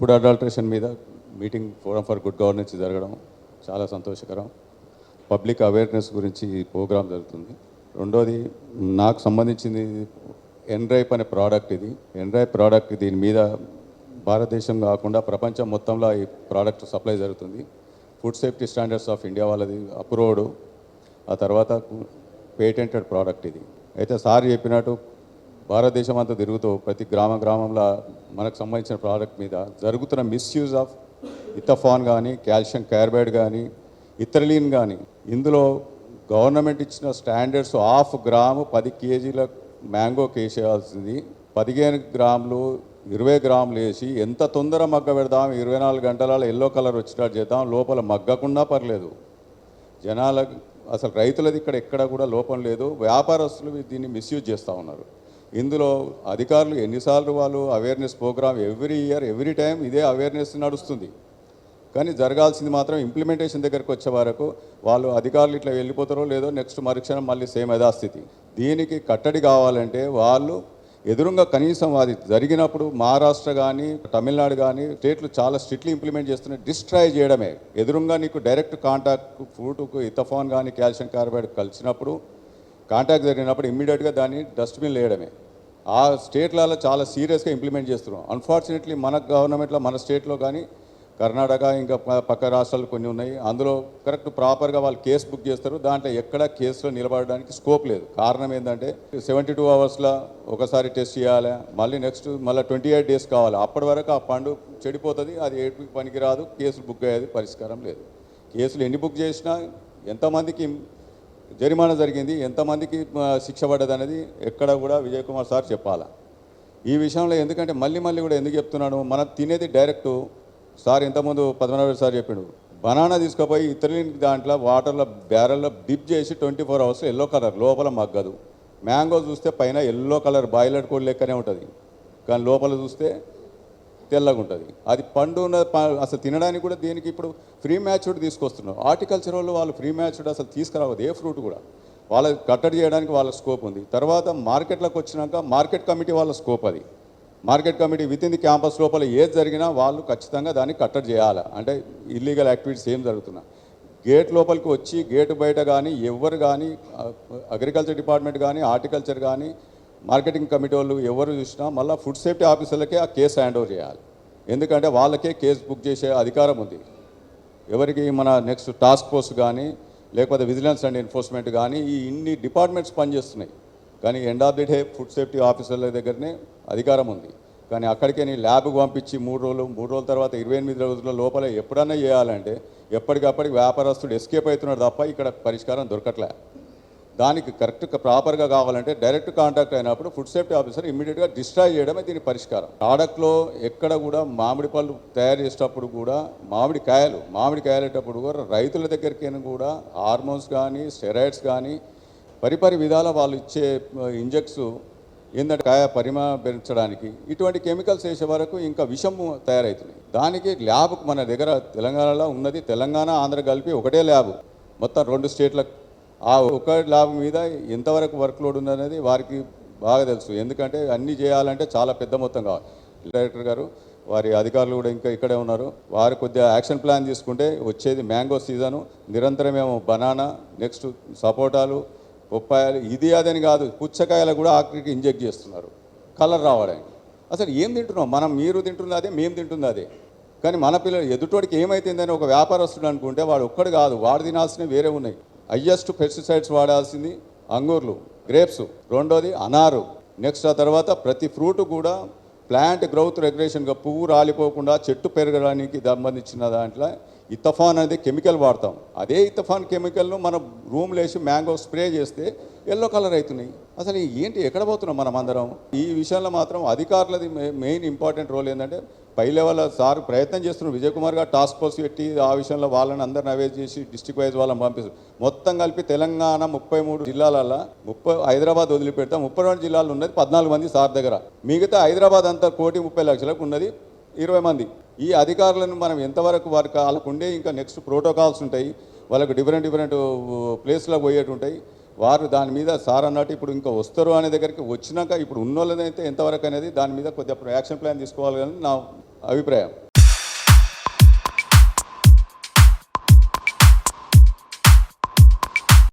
Food adulteration మీద meeting forum for good governance జరగడం చాలా సంతోషకరం. పబ్లిక్ అవేర్నెస్ గురించి ఈ ప్రోగ్రామ్ జరుగుతుంది. రెండోది నాకు సంబంధించింది ఎన్రైప్ అనే ప్రోడక్ట్ ఇది. ఎన్రైప్ ప్రోడక్ట్ దీని మీద భారతదేశం కాకుండా ప్రపంచం మొత్తంలో ఈ ప్రోడక్ట్ సప్లై జరుగుతుంది. Food safety standards of India వాళ్ళది అప్రూవ్డ్. ఆ తర్వాత పేటెంటెడ్ ప్రోడక్ట్ ఇది. అయితే సార్ చెప్పినట్టు భారతదేశం అంతా తిరుగుతూ ప్రతి గ్రామ గ్రామంలో మనకు సంబంధించిన ప్రోడక్ట్ మీద జరుగుతున్న మిస్యూజ్ ఆఫ్ ఇథఫాన్ కానీ కాల్షియం కార్బైడ్ కానీ ఇథర్లీన్ కానీ ఇందులో గవర్నమెంట్ ఇచ్చిన స్టాండర్డ్స్ హాఫ్ గ్రాము పది కేజీల మ్యాంగో కేసేయాల్సింది. పదిహేను గ్రాములు ఇరవై గ్రాములు వేసి ఎంత తొందర మగ్గ పెడదాం ఇరవై నాలుగు గంటలలో ఎల్లో కలర్ వచ్చేటట్టు చేద్దాం లోపల మగ్గకుండా పర్లేదు. జనాలకు అసలు రైతులది ఇక్కడ ఎక్కడ కూడా లోపం లేదు. వ్యాపారస్తులు దీన్ని మిస్యూజ్ చేస్తూ ఉన్నారు. ఇందులో అధికారులు ఎన్నిసార్లు వాళ్ళు awareness programme every year every time ఇదే అవేర్నెస్ నడుస్తుంది. కానీ జరగాల్సింది మాత్రం ఇంప్లిమెంటేషన్ దగ్గరకు వచ్చే వరకు వాళ్ళు అధికారులు ఇట్లా వెళ్ళిపోతారో లేదో నెక్స్ట్ మరుక్షణం మళ్ళీ సేమ్ యథాస్థితి. దీనికి కట్టడి కావాలంటే వాళ్ళు ఎదురుగా కనీసం అది జరిగినప్పుడు మహారాష్ట్ర కానీ తమిళనాడు కానీ స్టేట్లు చాలా స్ట్రిక్ట్లీ ఇంప్లిమెంట్ చేస్తున్నాయి డిస్ట్రాయ్ చేయడమే. ఎదురుగా నీకు డైరెక్ట్ కాంటాక్ట్ ఫ్రూట్కు ఇథఫాన్ కానీ కాల్షియం కార్బైడ్ కలిసినప్పుడు కాంటాక్ట్ జరిగినప్పుడు ఇమ్మీడియట్గా దాన్ని డస్ట్బిన్ వేయడమే ఆ స్టేట్లలో చాలా సీరియస్గా ఇంప్లిమెంట్ చేస్తున్నాం అన్ఫార్చునేట్లీ మన గవర్నమెంట్లో మన స్టేట్లో కానీ కర్ణాటక ఇంకా పక్క రాష్ట్రాలు కొన్ని ఉన్నాయి. అందులో కరెక్ట్ ప్రాపర్గా వాళ్ళు కేసు బుక్ చేస్తారు. దాంట్లో ఎక్కడ కేసులో నిలబడడానికి స్కోప్ లేదు. కారణం ఏంటంటే సెవెంటీ టూ అవర్స్లో ఒకసారి టెస్ట్ చేయాలి. మళ్ళీ నెక్స్ట్ మళ్ళీ ట్వంటీ ఎయిట్ డేస్ కావాలి. అప్పటి వరకు ఆ పండు చెడిపోతుంది. అది ఏటికి పనికిరాదు. కేసులు బుక్ అయ్యేది పరిష్కారం లేదు. కేసులు ఎన్ని బుక్ చేసినా ఎంతమందికి జరిమానా జరిగింది. ఎంతమందికి శిక్ష పడ్డది అనేది ఎక్కడ కూడా విజయ్ కుమార్ సార్ చెప్పాలా. ఈ విషయంలో ఎందుకంటే మళ్ళీ మళ్ళీ కూడా ఎందుకు చెప్తున్నాను మనం తినేది డైరెక్ట్ సార్ ఇంతకుముందు పద్మనాభ సార్ చెప్పిండు. బనానా తీసుకుపోయి ఇతరులని దాంట్లో వాటర్లో బ్యారెల్లో డిప్ చేసి twenty four hours yellow colour లోపల మగ్గదు. మ్యాంగో చూస్తే పైన ఎల్లో కలర్ బాయిలర్ కోడ్ లెక్కనే ఉంటుంది. కానీ లోపల చూస్తే తెల్లగా ఉంటుంది. అది పండు ఉన్న అసలు తినడానికి కూడా దీనికి ఇప్పుడు ఫ్రీ మ్యాచ్డ్ తీసుకొస్తున్నారు. హార్టికల్చర్ వాళ్ళు వాళ్ళు ఫ్రీ మ్యాచ్డ్ అసలు తీసుకురావద్దు ఏ ఫ్రూట్ కూడా. వాళ్ళ కట్టడి చేయడానికి వాళ్ళ స్కోప్ ఉంది. తర్వాత మార్కెట్లోకి వచ్చినాక మార్కెట్ కమిటీ వాళ్ళ స్కోప్ అది. Market committee within the campus లోపల ఏది జరిగినా వాళ్ళు ఖచ్చితంగా దాన్ని కట్టడి చేయాలి? అంటే ఇల్లీగల్ యాక్టివిటీస్ ఏం జరుగుతున్నా. గేట్ లోపలికి వచ్చి గేట్ బయట కానీ ఎవరు కానీ అగ్రికల్చర్ డిపార్ట్మెంట్ కానీ హార్టికల్చర్ కానీ మార్కెటింగ్ కమిటీ వాళ్ళు ఎవరు చూసినా మళ్ళీ ఫుడ్ సేఫ్టీ ఆఫీసర్లకే ఆ కేసు హ్యాండ్ ఓవర్ చేయాలి. ఎందుకంటే వాళ్ళకే కేసు బుక్ చేసే అధికారం ఉంది. ఎవరికి మన నెక్స్ట్ టాస్క్ ఫోర్స్ కానీ లేకపోతే విజిలెన్స్ అండ్ ఎన్ఫోర్స్మెంట్ కానీ ఈ ఇన్ని డిపార్ట్మెంట్స్ పనిచేస్తున్నాయి. కానీ end of the day food safety ఆఫీసర్ల దగ్గరనే అధికారం ఉంది. కానీ అక్కడికే నీ ల్యాబ్కి పంపించి మూడు రోజులు మూడు రోజుల తర్వాత ఇరవై ఎనిమిది రోజుల లోపల ఎప్పుడన్నా చేయాలంటే ఎప్పటికప్పటికి వ్యాపారస్తుడు ఎస్కేప్ అవుతున్నాడు తప్ప ఇక్కడ పరిష్కారం దొరకట్లే. దానికి కరెక్ట్ ప్రాపర్గా కావాలంటే డైరెక్ట్ కాంటాక్ట్ అయినప్పుడు ఫుడ్ సేఫ్టీ ఆఫీసర్ ఇమీడియట్గా డిస్ట్రాయ్ చేయడమే దీని పరిష్కారం. ప్రోడక్ట్లో ఎక్కడ కూడా మామిడి పళ్ళు తయారు చేసేటప్పుడు కూడా మామిడి కాయలు మామిడి కాయలేటప్పుడు కూడా రైతుల దగ్గరికి కూడా హార్మోన్స్ కానీ స్టెరాయిడ్స్ కానీ పరిపరి విధాల వాళ్ళు ఇచ్చే ఇంజెక్ట్స్ ఏంటంటే కాయ పరిమా పెంచడానికి ఇటువంటి కెమికల్స్ వేసే వరకు ఇంకా విషము తయారవుతుంది దానికి ల్యాబ్ మన దగ్గర తెలంగాణలో ఉన్నది తెలంగాణ ఆంధ్ర కలిపి ఒకటే ల్యాబ్ మొత్తం రెండు స్టేట్లకు ఆ ఒక ల్యాబ్ మీద ఎంతవరకు వర్క్ లోడ్ ఉందనేది వారికి బాగా తెలుసు. ఎందుకంటే అన్నీ చేయాలంటే చాలా పెద్ద మొత్తం కావాలి. డైరెక్టర్ గారు వారి అధికారులు కూడా ఇంకా ఇక్కడే ఉన్నారు. వారు కొద్దిగా యాక్షన్ ప్లాన్ తీసుకుంటే వచ్చేది మ్యాంగో సీజను నిరంతరమేమో బనానా నెక్స్ట్ సపోటాలు బొప్పాయాలు ఇది అదని కాదు పుచ్చకాయలు కూడా ఆఖరికి ఇంజెక్ట్ చేస్తున్నారు. కలర్ రావడానికి. అసలు ఏం తింటున్నాం? మనం మీరు తింటుంది అదే మేము తింటుంది అదే. కానీ మన పిల్లలు ఎదుటోడికి ఏమైతుందని ఒక వ్యాపారస్తుడు అనుకుంటే వాడు ఒక్కడు కాదు వాడు తినాల్సినవి వేరే ఉన్నాయి. హయ్యెస్ట్ పెస్టిసైడ్స్ వాడాల్సింది అంగూర్లు గ్రేప్స్ రెండోది అనారు. నెక్స్ట్ ఆ తర్వాత ప్రతి ఫ్రూట్ కూడా ప్లాంట్ గ్రోత్ రెగ్యులేషన్గా పువ్వు రాలిపోకుండా చెట్టు పెరగడానికి సంబంధించిన దాంట్లో ఇతఫాన్ అనేది కెమికల్ వాడతాం. అదే ఇతఫాన్ కెమికల్ను మనం రూమ్లో వేసి మ్యాంగో స్ప్రే చేస్తే ఎల్లో కలర్ అవుతున్నాయి. అసలు ఏంటి ఎక్కడ పోతున్నాం మనం అందరం? ఈ విషయంలో మాత్రం అధికారులది మెయిన్ ఇంపార్టెంట్ రోల్ ఏంటంటే పై లెవెల్ సార్ ప్రయత్నం చేస్తున్నారు. విజయ్ కుమార్ గారు టాస్క్ ఫోర్స్ పెట్టి ఆ విషయంలో వాళ్ళని అందరిని అవేర్ చేసి డిస్టిక్ వైజ్ వాళ్ళని పంపిస్తారు మొత్తం కలిపి తెలంగాణ ముప్పై మూడు జిల్లాలలో ముప్పై హైదరాబాద్ వదిలిపెడతాం ముప్పై రెండు జిల్లాలు ఉన్నది పద్నాలుగు మంది సార్ దగ్గర. మిగతా హైదరాబాద్ అంతా కోటి ముప్పై లక్షలకు ఉన్నది ఇరవై మంది. ఈ అధికారులను మనం ఎంతవరకు వారికి వాళ్ళకు ఉండే ఇంకా నెక్స్ట్ ప్రోటోకాల్స్ ఉంటాయి. వాళ్ళకు డిఫరెంట్ డిఫరెంట్ ప్లేస్లకు పోయేటు ఉంటాయి. వారు దాని మీద సార్ అన్నట్టు ఇప్పుడు ఇంకా వస్తారు అనే దగ్గరికి వచ్చినాక ఇప్పుడు ఉన్నోళ్ళదైతే ఎంతవరకు అనేది దాని మీద కొద్దిగా యాక్షన్ ప్లాన్ తీసుకోవాలి అని నా అభిప్రాయం.